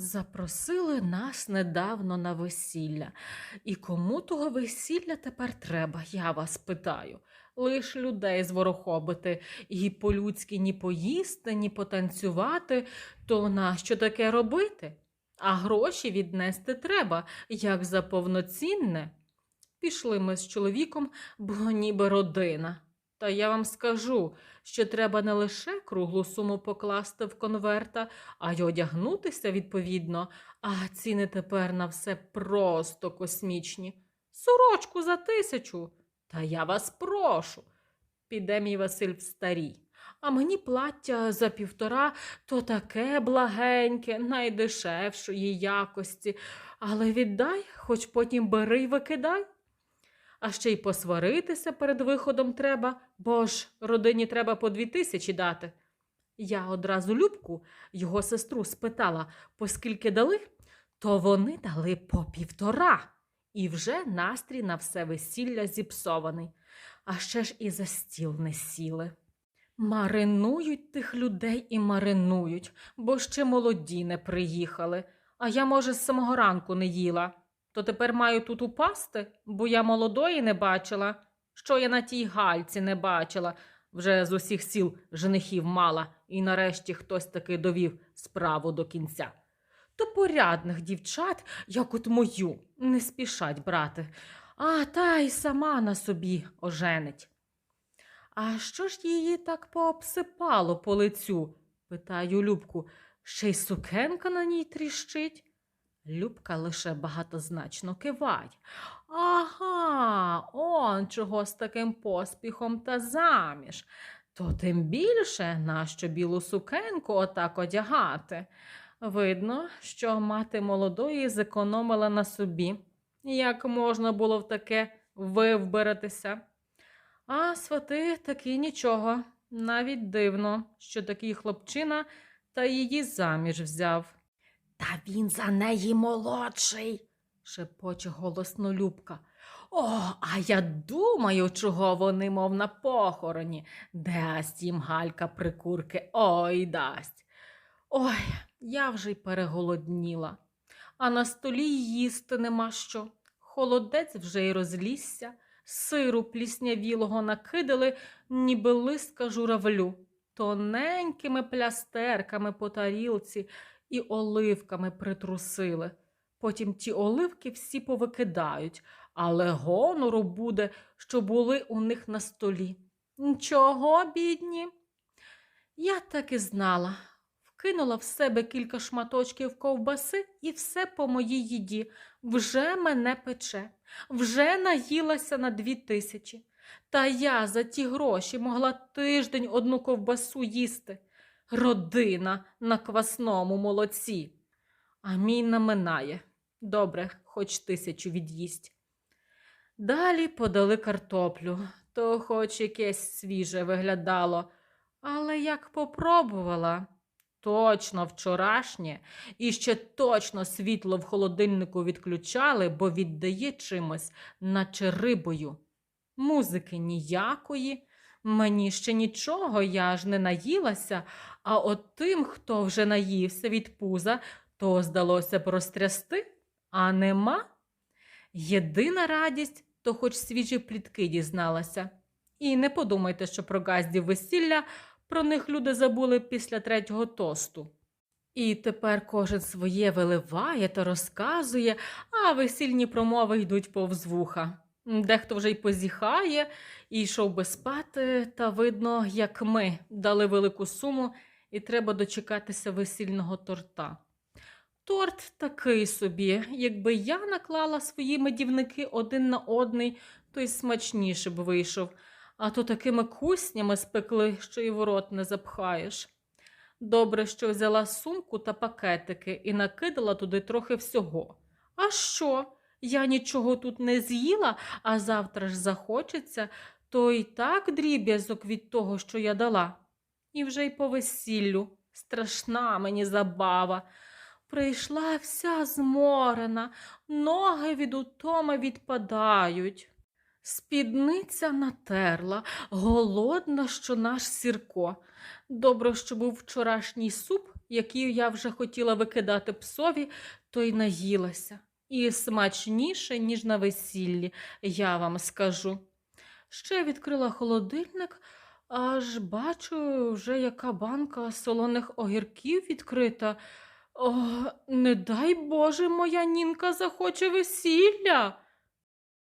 Запросили нас недавно на весілля. І кому того весілля тепер треба, я вас питаю. Лиш людей зворохобити, і по-людськи ні поїсти, ні потанцювати, то нащо таке робити? А гроші віднести треба, як за повноцінне. Пішли ми з чоловіком, бо ніби родина. Та я вам скажу, що треба не лише круглу суму покласти в конверта, а й одягнутися відповідно, а ціни тепер на все просто космічні. Сорочку за тисячу. Та я вас прошу. Піде мій Василь в старій. А мені плаття за півтора то таке благеньке, найдешевшої якості. Але віддай, хоч потім бери й викидай. А ще й посваритися перед виходом треба, бо ж родині треба по дві тисячі дати. Я одразу Любку, його сестру, спитала, по скільки дали, то вони дали по півтора. І вже настрій на все весілля зіпсований, а ще ж і за стіл не сіли. Маринують тих людей і маринують, бо ще молоді не приїхали, а я, може, з самого ранку не їла. То тепер маю тут упасти, бо я молодої не бачила. Що я на тій гальці не бачила, вже з усіх сіл женихів мала, і нарешті хтось таки довів справу до кінця. То порядних дівчат, як от мою, не спішать брати, а та й сама на собі оженить. А що ж її так пообсипало по лицю? питаю Любку. Ще й сукенка на ній тріщить. Любка лише багатозначно киває. Ага, он чого з таким поспіхом та заміж. То тим більше нащо білу сукенку отак одягати. Видно, що мати молодої зекономила на собі. Як можна було в таке вивбиратися? А свати таки нічого. Навіть дивно, що такий хлопчина та її заміж взяв. Та він за неї молодший, шепоче голосно Любка. О, а я думаю, чого вони, мов на похороні. Дасть їм галька прикурки, ой дасть. Ой, я вже й переголодніла, а на столі їсти нема що. Холодець вже й розлізся, сиру пліснявілого накидали, ніби листка журавлю, тоненькими плястерками по тарілці і оливками притрусили. Потім ті оливки всі повикидають, але гонору буде, що були у них на столі. Нічого, бідні. Я так і знала. Вкинула в себе кілька шматочків ковбаси і все по моїй їді. Вже мене пече, вже наїлася на дві тисячі. Та я за ті гроші могла тиждень одну ковбасу їсти. Родина на квасному молоці. А мій наминає. Добре, хоч тисячу від'їсть. Далі подали картоплю, то хоч якесь свіже виглядало, але як попробувала, точно вчорашнє, і ще точно світло в холодильнику відключали, бо віддає чимось, наче рибою. Музики ніякої, мені ще нічого, я ж не наїлася, а от тим, хто вже наївся від пуза, то здалося б розтрясти, а нема. Єдина радість, то хоч свіжі плітки дізналася. І не подумайте, що про газдів весілля про них люди забули після третього тосту. І тепер кожен своє виливає та розказує, а весільні промови йдуть повз вуха. Дехто вже й позіхає, і йшов би спати, та видно, як ми дали велику суму, і треба дочекатися весільного торта. Торт такий собі, якби я наклала свої медівники один на одний, то й смачніше б вийшов, а то такими куснями спекли, що й в рот не запхаєш. Добре, що взяла сумку та пакетики і накидала туди трохи всього. А що? Я нічого тут не з'їла, а завтра ж захочеться, то й так дріб'язок від того, що я дала. І вже й по весіллю. Страшна мені забава. Прийшла вся зморена, ноги від утоми відпадають. Спідниця натерла, голодна, що наш сірко. Добре, що був вчорашній суп які я вже хотіла викидати псові, то й наїлася. І смачніше, ніж на весіллі, я вам скажу. Ще відкрила холодильник, аж бачу, вже яка банка солоних огірків відкрита. О, не дай Боже, моя нінка захоче весілля.